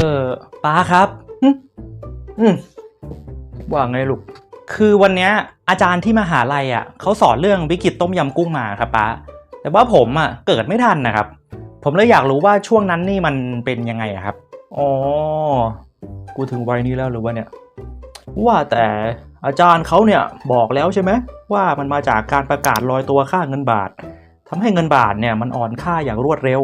ออป้าครับหึอืมว่าไงลูก คือวันเนี้ยอาจารย์ที่มหาลัยอะเขาสอนเรื่องวิกฤตต้มยำกุ้งมาครับป้า แต่ว่าผมอะเกิดไม่ทันนะครับ ผมเลยอยากรู้ว่าช่วงนั้นนี่มันเป็นยังไงอะครับ อ๋อ กูถึงวัยนี้แล้วหรือว่าเนี่ย ว่าแต่อาจารย์เขาเนี่ยบอกแล้วใช่ไหมว่ามันมาจากการประกาศลอยตัวค่าเงินบาททำให้เงินบาทเนี่ยมันอ่อนค่าอย่างรวดเร็ว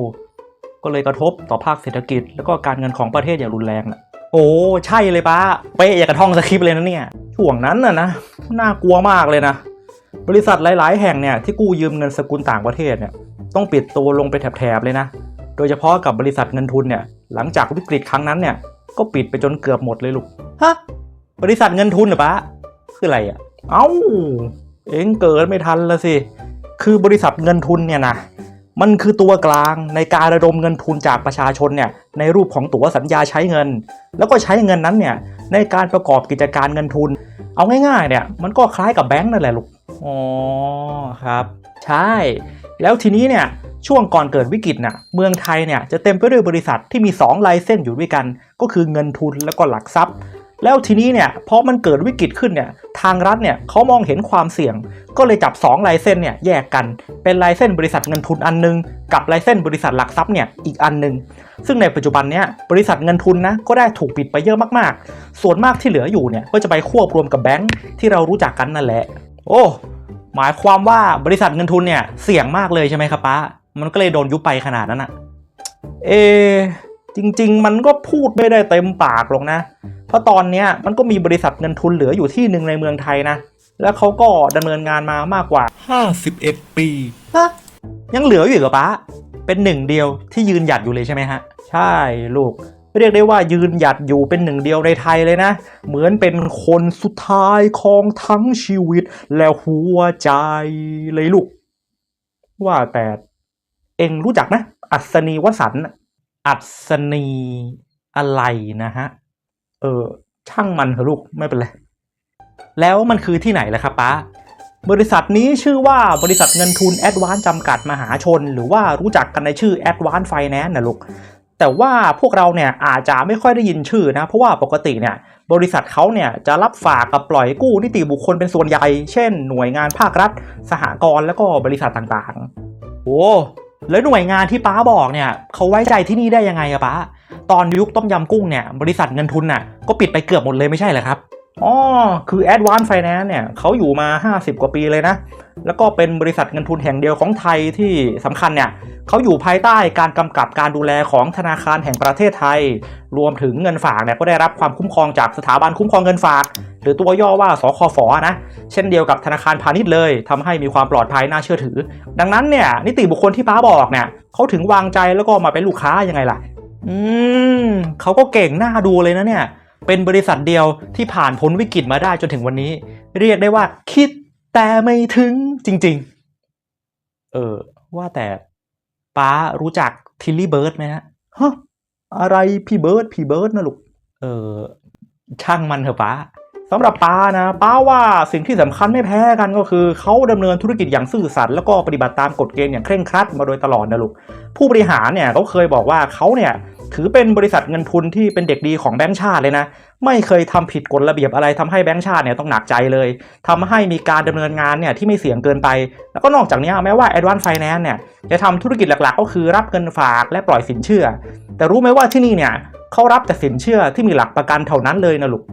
ก็เลยกระทบต่อภาคเศรษฐกิจ แล้วก็การเงินของประเทศอย่างรุนแรงน่ะโอ้ใช่เลยป้าเป๊ะอย่างกระท่องสคริปเลยนะเนี่ยช่วงนั้นน่ะนะน่ากลัวมากเลยนะ บริษัทหลาย ๆ แห่งเนี่ยที่กู้ยืมเงินสกุลต่างประเทศเนี่ยต้องปิดตัวลงไปแถบ ๆ เลยนะ โดยเฉพาะกับบริษัทเงินทุนเนี่ยหลังจากวิกฤตครั้งนั้นเนี่ยก็ปิดไปจนเกือบหมดเลยลูกฮะบริษัทเงินทุนเหรอปะคืออะไรอะเอ้าเอ็งเกิดไม่ทันละสิคือบริษัทเงินทุนเนี่ยนะ มันคือตัวกลางในการระดมเงินทุนจากประชาชนเนี่ยในรูปของตั๋วสัญญาใช้เงิน แล้วก็ใช้เงินนั้นเนี่ยในการประกอบกิจการเงินทุน เอาง่ายๆเนี่ยมันก็คล้ายกับแบงก์นั่นแหละลูกอ๋อครับ ใช่ แล้วทีนี้เนี่ยช่วงก่อนเกิดวิกฤตน่ะเมืองไทยเนี่ยจะเต็มไปด้วยบริษัทที่มี 2 ลายเส้นอยู่ด้วยกัน ก็คือเงินทุนแล้วก็หลักทรัพย์ แล้วทีนี้เนี่ยพอมันเกิดวิกฤตขึ้นเนี่ยทางรัฐเนี่ยเขามองเห็นความเสี่ยง ก็เลยจับ2ลายเส้นเนี่ยแยกกันเป็นลายเส้นบริษัทเงินทุนอันนึง กับลายเส้นบริษัทหลักทรัพย์เนี่ยอีกอันนึง ซึ่งในปัจจุบันเนี่ยบริษัทเงินทุนนะก็ได้ถูกปิดไปเยอะมากๆ ส่วนมากที่เหลืออยู่เนี่ยก็จะไปควบรวมกับแบงค์ที่เรารู้จักกันนั่นแหละ โอ้หมายความว่าบริษัทเงินทุนเนี่ยเสี่ยงมากเลยใช่ไหมครับป้ามันก็เลยโดนยุบไปขนาดนั้นอะเอ จริง ๆ มันก็พูดไม่ได้เต็มปากหรอกนะ เพราะตอนเนี้ยมันก็มีบริษัทเงินทุนเหลืออยู่ที่หนึ่งในเมืองไทยนะ แล้วเขาก็ดำเนินงานมามากกว่า 51 ปี ฮะยังเหลืออยู่อีกเหรอป้าเป็นหนึ่งเดียวที่ยืนหยัดอยู่เลยใช่ไหมฮะ ใช่ลูก เรียกได้ว่ายืนหยัดอยู่เป็นหนึ่งเดียวในไทยเลยนะ เหมือนเป็นคนสุดท้ายของทั้งชีวิต แล้วหัวใจเลยลูก ว่าแต่เองรู้จักนะ อัศนีวสันต์น่ะ อัศนีอะไรนะฮะ เออ ช่างมันเถอะลูกไม่เป็นไร แล้วมันคือที่ไหนล่ะครับป้า บริษัทนี้ชื่อว่าบริษัทเงินทุนแอดวานจำกัดมหาชน หรือว่ารู้จักกันในชื่อ a d v a n c e Finance นะลูก แต่ว่าพวกเราเนี่ยอาจจะไม่ค่อยได้ยินชื่อนะ เพราะว่าปกติเนี่ยบริษัทเขาเนี่ยจะรับฝากกับปล่อยกู้นิติบุคคลเป็นส่วนใหญ่ เช่น หน่วยงานภาครัฐ สหกรณ์แล้วก็บริษัทต่างๆ โอ้ แล้วหน่วยงานที่ป้าบอกเนี่ยเขาไว้ใจที่นี่ได้ยังไงอะป้าตอนยุคต้มยำกุ้งเนี่ยบริษัทเงินทุนน่ะก็ปิดไปเกือบหมดเลยไม่ใช่เหรอครับ อ๋อคือ Advance Finance เนี่ยเขาอยู่มา 50 กว่าปีเลยนะ แล้วก็เป็นบริษัทเงินทุนแห่งเดียวของไทยที่สำคัญเนี่ยเขาอยู่ภายใต้การกำกับการดูแลของธนาคารแห่งประเทศไทย รวมถึงเงินฝากเนี่ยก็ได้รับความคุ้มครองจากสถาบันคุ้มครองเงินฝาก หรือตัวย่อว่าสคฟนะ เช่นเดียวกับธนาคารพาณิชย์เลยทำให้มีความปลอดภัยน่าเชื่อถือ ดังนั้นเนี่ยนิติบุคคลที่ป้าบอกเนี่ยเขาถึงวางใจแล้วก็มาเป็นลูกค้ายังไงล่ะ อืมเขาก็เก่งหน่าดูเลยนะเนี่ย เป็นบริษัทเดียวที่ผ่านพ้นวิกฤตมาได้จนถึงวันนี้ เรียกได้ว่า คิดแต่ไม่ถึงจริง ๆ เออ ว่าแต่ป้ารู้จักทิลลี่เบิร์ดไหมฮะฮะอะไรพี่เบิร์ดพี่เบิร์ดนะลูกเออช่างมันเถอะป้าสำหรับป้านะป้าว่าสิ่งที่สำคัญไม่แพ้กันก็คือเขาดำเนินธุรกิจอย่างซื่อสัตย์แล้วก็ปฏิบัติตามกฎเกณฑ์อย่างเคร่งครัดมาโดยตลอดนะลูกผู้บริหารเนี่ยเขาเคยบอกว่าเขาเนี่ย ถือเป็นบริษัทเงินทุนที่เป็นเด็กดีของแบงก์ชาติเลยนะ ไม่เคยทำผิดกฎระเบียบอะไรทำให้แบงก์ชาติเนี่ยต้องหนักใจเลยทำให้มีการดำเนินงานเนี่ยที่ไม่เสี่ยงเกินไป แล้วก็นอกจากนี้แม้ว่า Advance Finance เนี่ยจะทำธุรกิจหลักๆ ก็คือรับเงินฝากและปล่อยสินเชื่อ แต่รู้ไหมว่าที่นี่เนี่ยเขารับแต่สินเชื่อที่มีหลักประกันเท่านั้นเลยนะลูก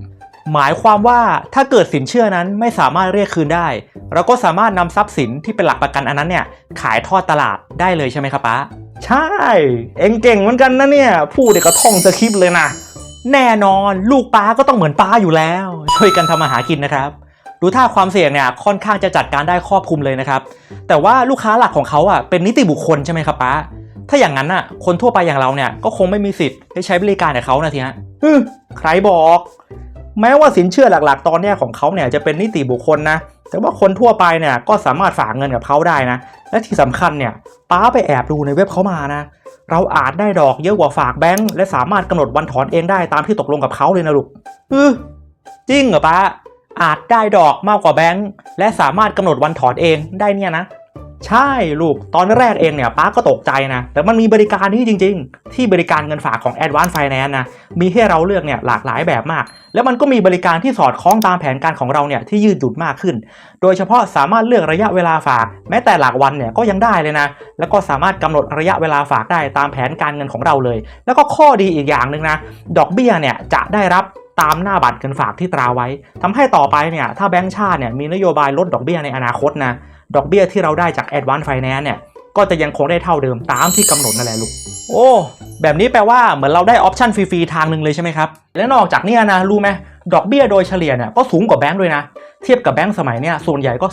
หมายความว่าถ้าเกิดสินเชื่อนั้นไม่สามารถเรียกคืนได้ เราก็สามารถนำทรัพย์สินที่เป็นหลักประกันอันนั้นเนี่ยขายทอดตลาดได้เลยใช่ไหมครับป้า ใช่ เอ็งเก่งเหมือนกันนะเนี่ย พูดเด็กก็ท่องสคริปต์เลยนะ แน่นอนลูกป้าก็ต้องเหมือนป้าอยู่แล้ว ช่วยกันทำมาหากินนะครับ ดูท่าความเสี่ยงเนี่ยค่อนข้างจะจัดการได้ครอบคลุมเลยนะครับ แต่ว่าลูกค้าหลักของเขาอะเป็นนิติบุคคลใช่ไหมครับป้า ถ้าอย่างนั้นอะ คนทั่วไปอย่างเราเนี่ยก็คงไม่มีสิทธิ์ได้ใช้บริการกับเขานะทีฮะฮึใครบอก แม้ว่าสินเชื่อหลักๆ ตอนเนี้ยของเขาเนี่ยจะเป็นนิติบุคคลนะ แต่ว่าคนทั่วไปเนี่ยก็สามารถฝากเงินกับเขาได้นะ และที่สำคัญเนี่ยป้าไปแอบดูในเว็บเขามานะ เราอาจได้ดอกเยอะกว่าฝากแบงค์และสามารถกำหนดวันถอนเองได้ตามที่ตกลงกับเขาเลยนะลูกเออจริงเหรอป้าอาจได้ดอกมากกว่าแบงค์และสามารถกำหนดวันถอนเองได้เนี่ยนะ ใช่ลูก ตอนแรกเองเนี่ยป้าก็ตกใจนะ แต่มันมีบริการนี้จริง ๆ ที่บริการเงินฝากของ Advance Finance นะ มีให้เราเลือกเนี่ยหลากหลายแบบมาก แล้วมันก็มีบริการที่สอดคล้องตามแผนการของเราเนี่ยที่ยืดหยุ่นมากขึ้น โดยเฉพาะสามารถเลือกระยะเวลาฝาก แม้แต่หลักวันเนี่ยก็ยังได้เลยนะ แล้วก็สามารถกำหนดระยะเวลาฝากได้ตามแผนการเงินของเราเลย แล้วก็ข้อดีอีกอย่างหนึ่งนะ ดอกเบี้ยเนี่ยจะได้รับตามหน้าบัตรเงินฝากที่ตราไว้ทำให้ต่อไปเนี่ยถ้าแบงก์ชาติเนี่ยมีนโยบายลดดอกเบี้ยในอนาคตนะ ดอกเบี้ยที่เราได้จาก Advance Finance เนี่ยก็จะยังคงได้เท่าเดิมตามที่กำหนดนั่นแหละลูก โอ้ แบบนี้แปลว่าเหมือนเราได้ออปชันฟรี ๆ ทางหนึ่งเลยใช่ไหมครับ และนอกจากนี้นะ รู้ไหมดอกเบี้ยโดยเฉลี่ยเนี่ยก็สูงกว่าแบงก์ด้วยนะ เทียบกับแบงก์สมัยเนี่ยส่วนใหญ่ก็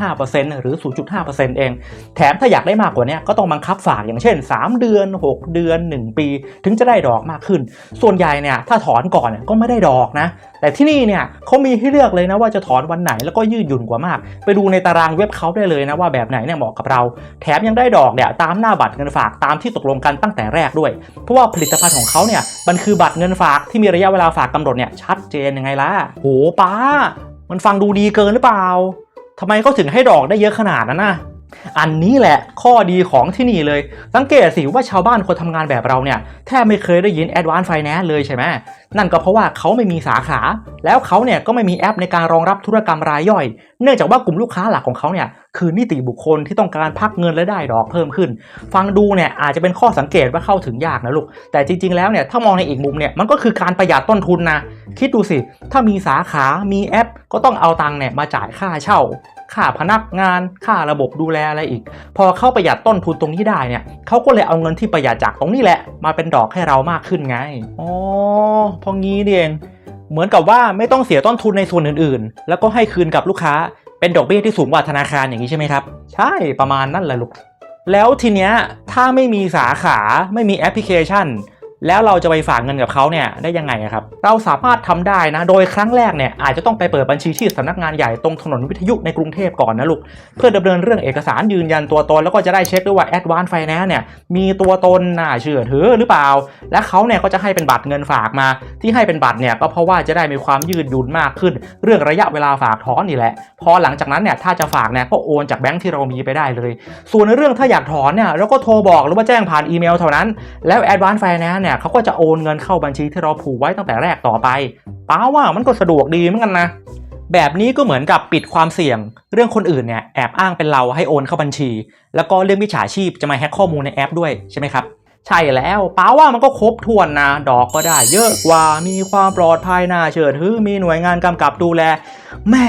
0.25%หรือ 0.5%เอง แถมถ้าอยากได้มากกว่านี้ก็ต้องบังคับฝากอย่างเช่น 3 เดือน 6 เดือน 1 ปี ถึงจะได้ดอกมากขึ้น ส่วนใหญ่เนี่ยถ้าถอนก่อนก็ไม่ได้ดอกนะ แต่ที่นี่เนี่ยเขามีให้เลือกเลยนะว่าจะถอนวันไหนแล้วก็ยืดหยุ่นกว่ามาก ไปดูในตารางเว็บเขาได้เลยนะว่าแบบไหนเนี่ยเหมาะกับเรา แถมยังได้ดอกเนี่ยตามหน้าบัตรเงินฝากตามที่ตกลงกันตั้งแต่แรกด้วย เพราะว่าผลิตภัณฑ์ของเขาเนี่ยมันคือบัตรเงินฝากที่มีระยะเวลาฝากกำหนดเนี่ยชัดเจนยังไงล่ะโหป้า มันฟังดูดีเกินหรือเปล่าทำไมเขาถึงให้ดอกได้เยอะขนาดนั้นนะ อันนี้แหละข้อดีของที่นี่เลย สังเกตสิว่าชาวบ้านคนทำงานแบบเราเนี่ย แทบไม่เคยได้ยิน Advance Finance เลยใช่ไหมนั่นก็เพราะว่าเขาไม่มีสาขา แล้วเขาเนี่ยก็ไม่มีแอปในการรองรับธุรกรรมรายย่อย เนื่องจากว่ากลุ่มลูกค้าหลักของเขาเนี่ยคือนิติบุคคลที่ต้องการพักเงินและได้ดอกเพิ่มขึ้น ฟังดูเนี่ยอาจจะเป็นข้อสังเกตว่าเข้าถึงยากนะลูก แต่จริง ๆ แล้วเนี่ยถ้ามองในอีกมุมเนี่ยมันก็คือการประหยัดต้นทุนนะ คิดดูสิ ถ้ามีสาขา มีแอป ก็ต้องเอาตังค์เนี่ยมาจ่ายค่าเช่า ค่าพนักงาน ค่าระบบดูแลอะไรอีก พอเข้าประหยัดต้นทุนตรงนี้ได้เนี่ยเขาก็เลยเอาเงินที่ประหยัดจากตรงนี้แหละ มาเป็นดอกให้เรามากขึ้นไง อ๋อ พองี้นี่เองเหมือนกับว่าไม่ต้องเสียต้นทุนในส่วนอื่นๆ แล้วก็ให้คืนกับลูกค้า เป็นดอกเบี้ยที่สูงกว่าธนาคารอย่างนี้ใช่ไหมครับ ใช่ประมาณนั่นแหละลูก แล้วทีเนี้ยถ้าไม่มีสาขาไม่มีแอปพลิเคชัน แล้วเราจะไปฝากเงินกับเขาเนี่ยได้ยังไงครับ เราสามารถทำได้นะ โดยครั้งแรกเนี่ยอาจจะต้องไปเปิดบัญชีที่สำนักงานใหญ่ตรงถนนวิทยุในกรุงเทพก่อนนะลูก เพื่อดำเนินเรื่องเอกสารยืนยันตัวตน แล้วก็จะได้เช็คด้วยว่า Advance Finance เนี่ยมีตัวตนน่าเชื่อถือหรือเปล่า และเขาเนี่ยก็จะให้เป็นบัตรเงินฝากมา ที่ให้เป็นบัตรเนี่ยก็เพราะว่าจะได้มีความยืดหยุ่นมากขึ้น เรื่องระยะเวลาฝากถอนนี่แหละ พอหลังจากนั้นเนี่ยถ้าจะฝากเนี่ยก็โอนจากแบงค์ที่เรามีไปได้เลย ส่วนในเรื่องถ้าอยากถอนเนี่ยเราก็โทรบอกหรือว่าแจ้งผ่านอีเมลเท่านั้น แล้ว Advance Finance เนี่ยเขาก็จะโอนเงินเข้าบัญชีที่เราผูกไว้ตั้งแต่แรกต่อไปป้าว่ามันก็สะดวกดีเหมือนกันนะ แบบนี้ก็เหมือนกับปิดความเสี่ยง เรื่องคนอื่นเนี่ยแอบอ้างเป็นเราให้โอนเข้าบัญชี แล้วก็เรื่องมิจฉาชีพจะมาแฮ็กข้อมูลในแอปด้วยใช่ไหมครับใช่แล้วป้าว่ามันก็ครบถ้วนนะ ดอกก็ได้เยอะกว่ามีความปลอดภัยน่าเชื่อถือมีหน่วยงานกำกับดูแลแม่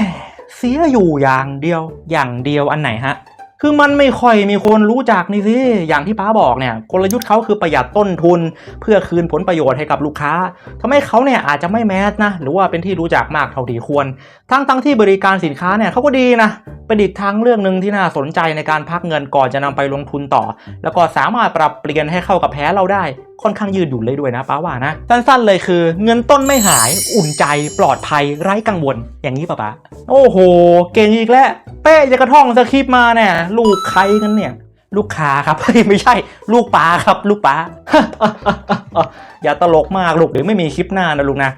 เสียอยู่อย่างเดียวอย่างเดียวอันไหนฮะ คือมันไม่ค่อยมีคนรู้จักนี่สิ อย่างที่ป้าบอกเนี่ยกลยุทธ์เขาคือประหยัดต้นทุน เพื่อคืนผลประโยชน์ให้กับลูกค้าทำให้เขาเนี่ยอาจจะไม่แมสนะ หรือว่าเป็นที่รู้จักมากเท่าที่ควร ทั้งทั้งที่บริการสินค้าเนี่ยเขาก็ดีนะ เป็นอีกทางเรื่องหนึ่งที่น่าสนใจในการพักเงินก่อนจะนำไปลงทุนต่อ แล้วก็สามารถปรับเปลี่ยนให้เข้ากับแพ้เราได้ค่อนข้างยืดหยุ่นเลยด้วยนะป้าว่านะ สั้นๆเลยคือ เงินต้นไม่หายอุ่นใจปลอดภัยไร้กังวลอย่างนี้ป้าป้าโอ้โห เก่งอีกแล้วเป้จะกระท่องสคริปต์มาเนี่ยลูกใครกันเนี่ยลูกค้าครับไม่ใช่ ลูกป้าครับ ลูกป้าอย่าตลกมากลูกเดี๋ยวไม่มีคลิปหน้านะลูกนะ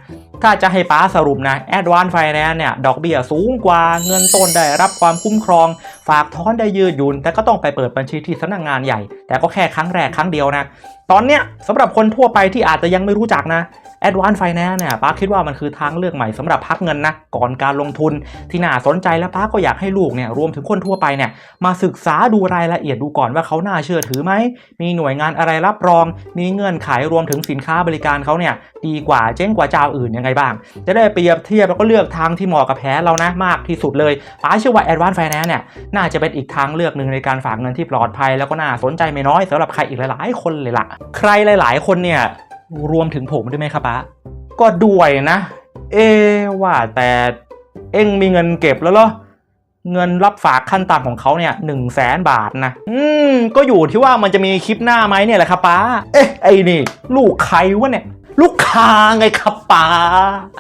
ถ้าจะให้ป้าสรุปนะ Advance Finance เนี่ย ดอกเบี้ยสูงกว่าเงินต้นได้รับความคุ้มครอง ฝากถอนได้ยืดหยุ่นแต่ก็ต้องไปเปิดบัญชีที่สำนักงานใหญ่ แต่ก็แค่ครั้งแรกครั้งเดียวนะ ตอนเนี้ยสำหรับคนทั่วไปที่อาจจะยังไม่รู้จักนะ Advance Finance เนี่ยป้าคิดว่ามันคือทางเลือกใหม่สำหรับพักเงินนะก่อนการลงทุนที่น่าสนใจและป้าก็อยากให้ลูกเนี่ยรวมถึงคนทั่วไปเนี่ยมาศึกษาดูรายละเอียดดูก่อนว่าเขาน่าเชื่อถือไหม มีหน่วยงานอะไรรับรอง มีเงื่อนไขรวมถึงสินค้าบริการเขาเนี่ยดีกว่าเจ๊งกว่าเจ้าอื่นยังไงบ้าง จะได้เปรียบเทียบแล้วก็เลือกทางที่เหมาะกับแพ้เรานะมากที่สุดเลยป้าเชื่อว่า Advance Finance เนี่ยน่าจะเป็นอีกทางเลือกหนึ่งในการฝากเงินที่ปลอดภัย แล้วก็น่าสนใจไม่น้อยสำหรับใครอีกหลายๆ คนเลยล่ะ ใครหลาย ๆ คนเนี่ยรวมถึงผมด้วยไหมครับป้าก็ด้วยนะ เอว่าแต่เอ็งมีเงินเก็บแล้วเหรอเงินรับฝากขั้นต่ำของเขาเนี่ยหนึ่งแสนบาทนะ อืม ก็อยู่ที่ว่ามันจะมีคลิปหน้าไหมเนี่ยแหละครับป้า เอ๊ะ ไอ้นี่ ลูกใครวะเนี่ย ลูกค้าไงครับป้า